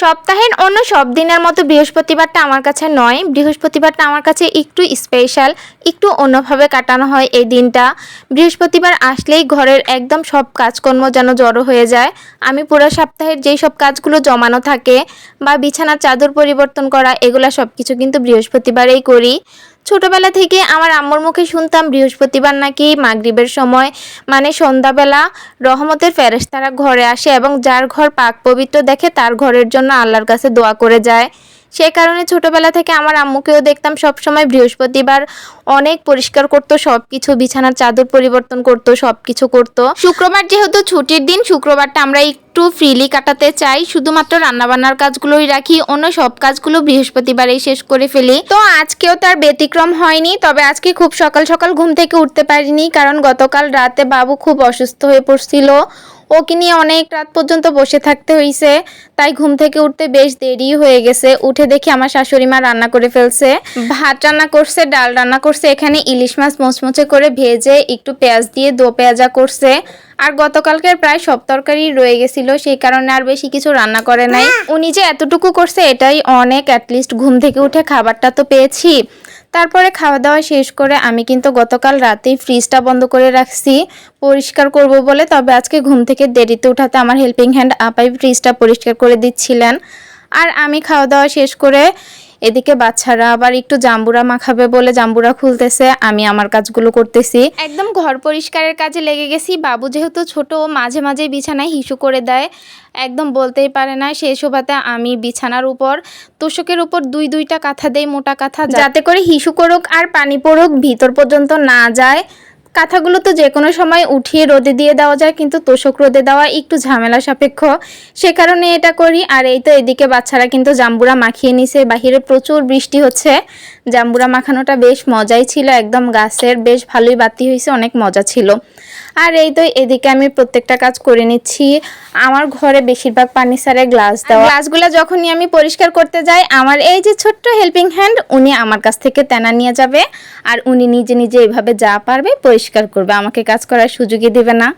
সপ্তাহের অন্য সব দিনের মতো বৃহস্পতিবারটা আমার কাছে নয়। বৃহস্পতিবারটা আমার কাছে একটু স্পেশাল একটু অন্যভাবে কাটানো হয় এই দিনটা। বৃহস্পতিবার আসলেই ঘরের একদম সব কাজকর্ম যেন জড়ো হয়ে যায়। আমি পুরো সপ্তাহের যেই সব কাজগুলো জমানো থাকে বা বিছানার চাদর পরিবর্তন করা, এগুলো সব কিছু কিন্তু বৃহস্পতিবারেই করি। ছোটবেলা থেকে আমার আম্মুর মুখে শুনতাম বৃহস্পতিবার নাকি মাগরিবের সময় মানে সন্ধ্যাবেলা রহমতের ফেরেস্তারা ঘরে আসে এবং যার ঘর পাক পবিত্র দেখে তার ঘরের জন্য আল্লাহর কাছে দোয়া করে যায়। সে কারণে ছোটবেলা থেকে আমার আম্মুকেও দেখতাম সব সময় বৃহস্পতিবার অনেক পরিষ্কার করতো সব কিছু বিছানার চাদর পরিবর্তন করতো সব কিছু করতো। শুক্রবার যেহেতু ছুটির দিন, শুক্রবারটা আমরা একটু ফ্রিলি কাটাতে চাই। শুধুমাত্র রান্নাবান্নার কাজগুলোই রাখি, অন্য সব কাজগুলো বৃহস্পতিবারেই শেষ করে ফেলি। তো আজকেও তার ব্যতিক্রম হয়নি, তবে আজকে খুব সকাল সকাল ঘুম থেকে উঠতে পারিনি, কারণ গতকাল রাতে বাবু খুব অসুস্থ হয়ে পড়ছিল। ওকে নিয়ে অনেক রাত পর্যন্ত বসে থাকতে হয়েছে তাই ঘুম থেকে উঠতে বেশ দেরি হয়ে গেছে। উঠে দেখি আমার শাশুড়ি মা রান্না করে ফেলছে। ভাত রান্না করছে, ডাল রান্না করছে, এখানে ইলিশ মাছ মোচমোচে করে ভেজে একটু পেঁয়াজ দিয়ে দো পেঁয়াজা করছে। আর গতকালকের প্রায় সব তরকারি রয়ে গেছিল, সেই কারণে আর বেশি কিছু রান্না করে নাই। উনি যে এতটুকু করছে, এটাই অনেক অ্যাটলিস্ট ঘুম থেকে উঠে খাবারটা তো পেয়েছি। তারপরে খাওয়া দাওয়া শেষ করে আমি কিন্তু গতকাল রাতেই ফ্রিজটা বন্ধ করে রাখছি, পরিষ্কার করব বলে। তবে আজকে ঘুম থেকে দেরিতে উঠাতে আমার হেল্পিং হ্যান্ড আপাই ফ্রিজটা পরিষ্কার করে দিচ্ছিলেন। আর আমি খাওয়া দাওয়া শেষ করে এদিকে বাচ্চারা আবার একটু জাম্বুরা মাখাবে বলে জাম্বুরা খুলতেছে আমি আমার কাজগুলো করতেছি। একদম ঘর পরিষ্কারের কাজে লেগে গেছি। বাবু যেহেতু ছোট মাঝে মাঝে বিছানায় হিসু করে দেয়। একদম বলতেই পারে না সেই শোভাতে আমি বিছানার উপর তোষকের উপর দুই দুইটা কাঁথা দেই মোটা কাঁথা যাতে করে হিসু করুক আর পানি পড়ুক ভিতর পর্যন্ত না যায়। কাঁথাগুলো তো যে কোনো সময় উঠিয়ে রোদে দিয়ে দেওয়া যায়, কিন্তু তোষক রোদে দেওয়া একটু ঝামেলা সাপেক্ষ। সে কারণে এটা করি, আর এই তো এদিকে বাচ্চারা কিন্তু জাম্বুরা মাখিয়ে নিছে। বাহিরে প্রচুর বৃষ্টি হচ্ছে। জাম্বুরা মাখানোটা বেশ মজাই ছিল, একদম গাছের বেশ ভালোই বাতি হয়েছে অনেক মজা ছিল। আর এই তো এদিকে আমি প্রত্যেকটা কাজ করে নিচ্ছি। আমার ঘরে বেশিরভাগ পানি সারে গ্লাস দেওয়া। গ্লাসগুলো যখনই আমি পরিষ্কার করতে যাই আমার এই যে ছোট্ট হেল্পিং হ্যান্ড উনি আমার কাছ থেকে তেনা নিয়ে যাবে। আর উনি নিজে নিজে এভাবে যা পারবে পরিষ্কার করবে। আমাকে কাজ করার সুযোগই দেবে না।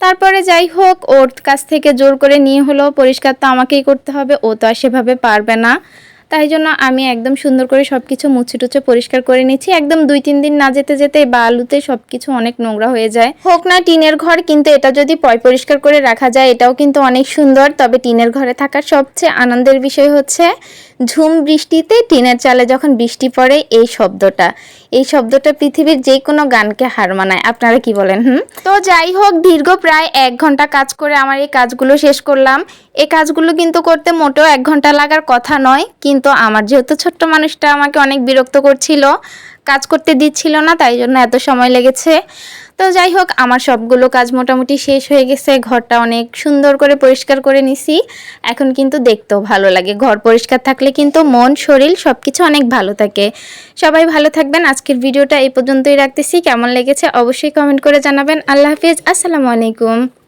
তারপরে যাই হোক ওর কাছ থেকে জোর করে নিয়ে হলো পরিষ্কার তো আমাকেই করতে হবে ও তো আর সেভাবে পারবে না। তাই জন্য আমি একদম সুন্দর করে সব কিছু মুছে টুছে পরিষ্কার করে নিচ্ছি একদম দুই, তিন দিন না যেতে যেতে বা আলুতে সব কিছু অনেক নোংরা হয়ে যায়। হোক না, টিনের ঘর কিন্তু এটা যদি পয় পরিষ্কার করে রাখা যায়, এটাও কিন্তু অনেক সুন্দর। তবে টিনের ঘরে থাকার সবচেয়ে আনন্দের বিষয় হচ্ছে ঝুম বৃষ্টিতে টিনের চালে যখন বৃষ্টি পড়ে এই শব্দটা এই শব্দটা পৃথিবীর যে কোনো গানকে হার মানায়। আপনারা কি বলেন, হুম? তো যাই হোক, দীর্ঘ প্রায় এক ঘণ্টা কাজ করে আমার এই কাজগুলো শেষ করলাম। এই কাজগুলো কিন্তু করতে মোটেও এক ঘণ্টা লাগার কথা নয়, কিন্তু আমার যেহেতু ছোট্ট মানুষটা আমাকে অনেক বিরক্ত করছিল কাজ করতে দিচ্ছিল না, তাই জন্য এত সময় লেগেছে। তো যাই হোক, আমার সবগুলো কাজ মোটামুটি শেষ হয়ে গেছে। ঘরটা অনেক সুন্দর করে পরিষ্কার করে নিছি। এখন কিন্তু দেখতেও ভালো লাগে। ঘর পরিষ্কার থাকলে কিন্তু মন, শরীর সব কিছু অনেক ভালো থাকে। সবাই ভালো থাকবেন। আজকের ভিডিওটা এই পর্যন্তই রাখতেছি। কেমন লেগেছে অবশ্যই কমেন্ট করে জানাবেন। আল্লাহ হাফিজ। আসসালামু আলাইকুম।